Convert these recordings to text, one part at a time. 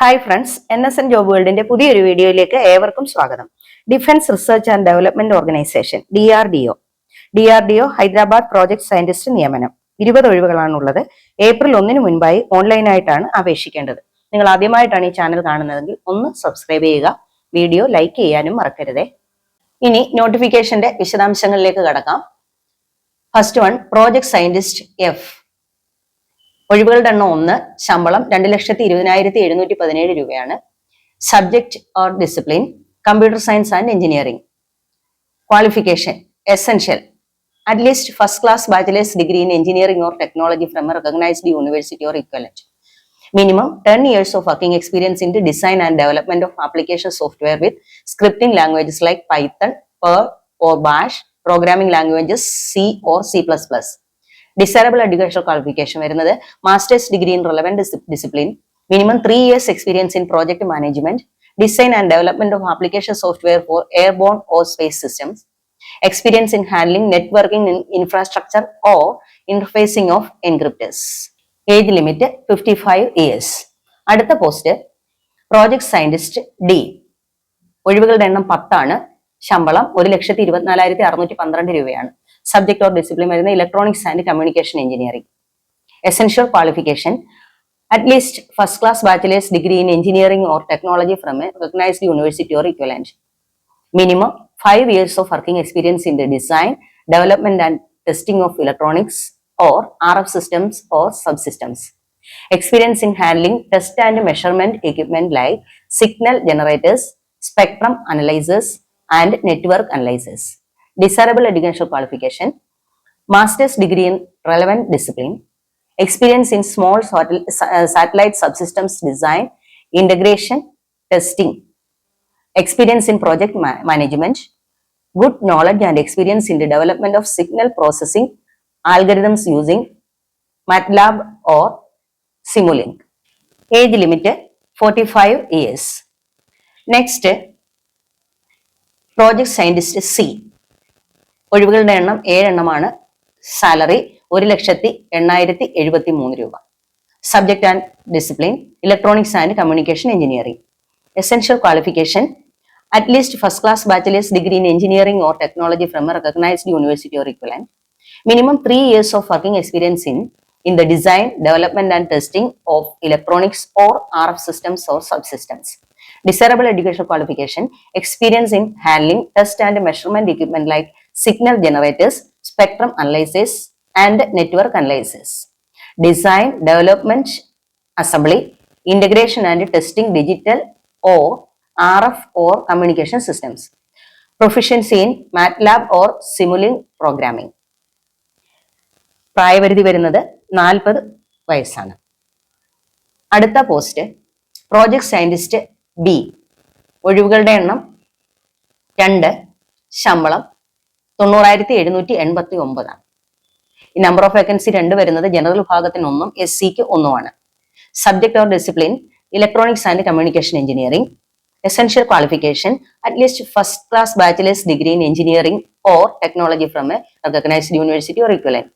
Hi friends N S N job വേൾഡിന്റെ പുതിയൊരു വീഡിയോയിലേക്ക് ഏവർക്കും സ്വാഗതം. Defence research and development organisation D R D O D R D O Hyderabad project scientist നിയമനം. ഇരുപത് ഒഴിവുകളാണുള്ളത്. April ഒന്നിന് മുൻപായി ഓൺലൈനായിട്ടാണ് അപേക്ഷിക്കേണ്ടത്. നിങ്ങൾ ആദ്യമായിട്ടാണ് ഈ ചാനൽ കാണുന്നതെങ്കിൽ ഒന്ന് സബ്സ്ക്രൈബ് ചെയ്യുക വീഡിയോ ലൈക്ക് ചെയ്യാനും മറക്കരുതേ. ഇനി നോട്ടിഫിക്കേഷന്റെ വിശദാംശങ്ങളിലേക്ക് കടക്കാം. First one project scientist F ഒഴിവുകളുടെ എണ്ണം ഒന്ന് ശമ്പളം രണ്ട് ലക്ഷത്തി ഇരുപതിനായിരത്തി എഴുന്നൂറ്റി പതിനേഴ് രൂപയാണ്. Subject or discipline computer science and engineering qualification essential at least first class bachelor's degree in engineering or technology from a recognised university or equivalent minimum minimum 10 years of working experience design and development of application software with scripting languages scripting Python like or bash programming languages C or C plus C++. Desirable educational qualification വരുന്നത് master's degree in relevant discipline minimum three years experience in project management design and development of application software for airborne or space systems experience in handling networking in infrastructure or interfacing of encryptors age limit fifty five years അടുത്ത post project scientist D ഒഴിവുകളുടെ എണ്ണം പത്താണ്. ശമ്പളം ഒരു ലക്ഷത്തി ഇരുപത്തിനാലായിരത്തി അറുന്നൂറ്റി പന്ത്രണ്ട് രൂപയാണ്. സബ്ജക്ട് ഓർ ഡിസിപ്ലിൻ വരുന്ന electronics and communication engineering essential qualification at least first class bachelor's degree in engineering or technology from a recognised university or equivalent minimum five years of working experience in the design development and testing of electronics or RF systems or subsystems. Experience in handling test and measurement equipment like signal generators, spectrum analyzers, and network analyzers. desirable educational qualification, master's degree in relevant discipline, experience in small uh, satellite subsystems design, integration, testing, experience in project ma management, good knowledge and experience in the development of signal processing algorithms using MATLAB or Simulink. Age limit 45 years. Next, project scientist C. ഒഴിവുകളുടെ എണ്ണം ഏഴെണ്ണമാണ്. Salary ഒരു ലക്ഷത്തി എണ്ണായിരത്തി എഴുപത്തി മൂന്ന് രൂപ. Subject and discipline electronics and communication engineering essential qualification at least first class bachelor's degree in engineering or technology from a recognised university or equivalent minimum three years of working experience in in the design development and testing of electronics or R F systems or sub systems desirable education qualification experience in handling test and measurement equipment like signal generators spectrum analysis and network analysis design development assembly integration and testing digital or R F or communication systems proficiency in MATLAB or Simulink programming പ്രായപരിധി വരുന്നത് നാൽപ്പത് വയസ്സാണ്. അടുത്ത post project scientist B ഒഴിവുകളുടെ എണ്ണം രണ്ട്. ശമ്പളം തൊണ്ണൂറായിരത്തി എഴുന്നൂറ്റി എൺപത്തി ഒമ്പതാണ് ഈ നമ്പർ ഓഫ് വേക്കൻസി രണ്ട് വരുന്നത് ജനറൽ വിഭാഗത്തിന് ഒന്നും എസ് സിക്ക് ഒന്നുമാണ്. Subject or discipline electronics and communication engineering essential qualification at least first class bachelor's degree in engineering or technology from a recognised university or equivalent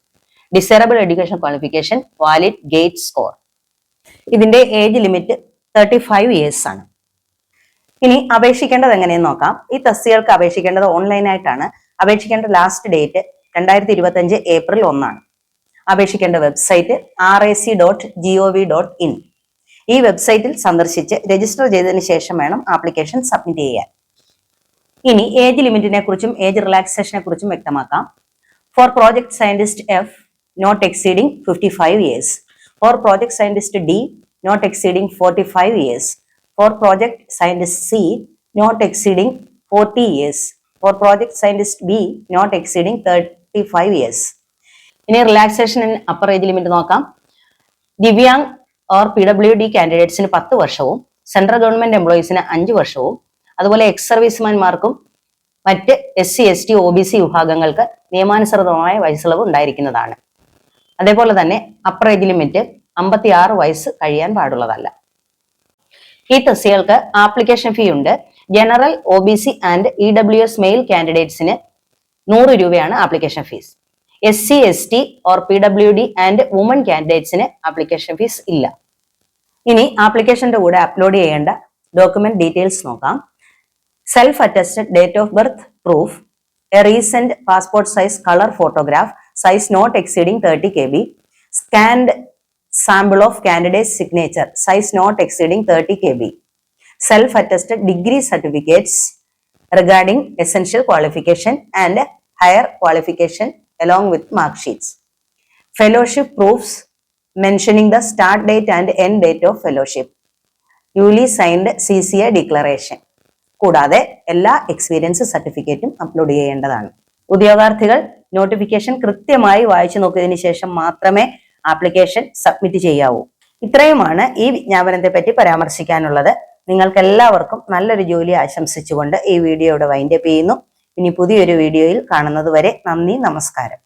desirable education qualification valid GATE score ഇതിന്റെ age limit thirty five years ആണ്. ഇനി അപേക്ഷിക്കേണ്ടത് എങ്ങനെയെന്ന് നോക്കാം. ഈ തസ്തികൾക്ക് അപേക്ഷിക്കേണ്ടത് ഓൺലൈനായിട്ടാണ് അപേക്ഷിക്കേണ്ട last date രണ്ടായിരത്തി ഇരുപത്തി അഞ്ച് ഏപ്രിൽ ഒന്നാണ്. അപേക്ഷിക്കേണ്ട website R A C dot G O V dot in ഈ വെബ്സൈറ്റിൽ സന്ദർശിച്ച് രജിസ്റ്റർ ചെയ്തതിന് ശേഷം വേണം ആപ്ലിക്കേഷൻ സബ്മിറ്റ് ചെയ്യാൻ. ഇനി ഏജ് ലിമിറ്റിനെ കുറിച്ചും ഏജ് റിലാക്സേഷനെ കുറിച്ചും വ്യക്തമാക്കാം. For project scientist F not exceeding 55 years. For project scientist D, not exceeding 45 years. For project scientist C, not exceeding 40 years. Project scientist B not not exceeding 35 years. ഇനി relaxation upper age limit നോക്കാം divyang or P W D കാൻഡിഡേറ്റ്സിന് പത്ത് വർഷവും central government എംപ്ലോയീസിന് അഞ്ച് വർഷവും അതുപോലെ ex സർവീസ്മാൻമാർക്കും മറ്റ് S C S T O B C വിഭാഗങ്ങൾക്ക് നിയമാനുസൃതമായ വയസ്സിളവ് ഉണ്ടായിരിക്കുന്നതാണ് അതേപോലെ തന്നെ അപ്പർ ഏജ് ലിമിറ്റ് അമ്പത്തി ആറ് വയസ്സ് കഴിയാൻ പാടുള്ളതല്ല ഈ തസ്തികൾക്ക് ആപ്ലിക്കേഷൻ ഫീ ഉണ്ട് general O B C and E W S male കാൻഡിഡേറ്റ്സിന് നൂറ് രൂപയാണ് application fees S C S T or P W D and women കാൻഡിഡേറ്റ്സിന് application fees ഇല്ല. ഇനി ആപ്ലിക്കേഷന്റെ കൂടെ അപ്ലോഡ് ചെയ്യേണ്ട ഡോക്യുമെന്റ് ഡീറ്റെയിൽസ് നോക്കാം. Self attested date of birth proof a recent passport size colour photograph size not exceeding thirty K B scanned sample of candidate signature size not exceeding thirty K B self attested degree certificates regarding essential qualification and higher qualification along with mark sheets. Fellowship proofs mentioning the start date and end date of fellowship. Newly signed CCA declaration. കൂടാതെ എല്ലാ experience സർട്ടിഫിക്കറ്റും upload ചെയ്യേണ്ടതാണ് ഉദ്യോഗാർത്ഥികൾ notification കൃത്യമായി വായിച്ചു നോക്കിയതിനു ശേഷം മാത്രമേ application submit ചെയ്യാവൂ ഇത്രയുമാണ് ഈ വിജ്ഞാപനത്തെ പറ്റി പരാമർശിക്കാനുള്ളത് നിങ്ങൾക്ക് എല്ലാവർക്കും നല്ലൊരു ജോലി ആശംസിച്ചുകൊണ്ട് ഈ വീഡിയോ ഇവിടെ വൈൻഡപ്പ് ചെയ്യുന്നു. ഇനി പുതിയൊരു വീഡിയോയിൽ കാണുന്നത് വരെ നന്ദി നമസ്കാരം.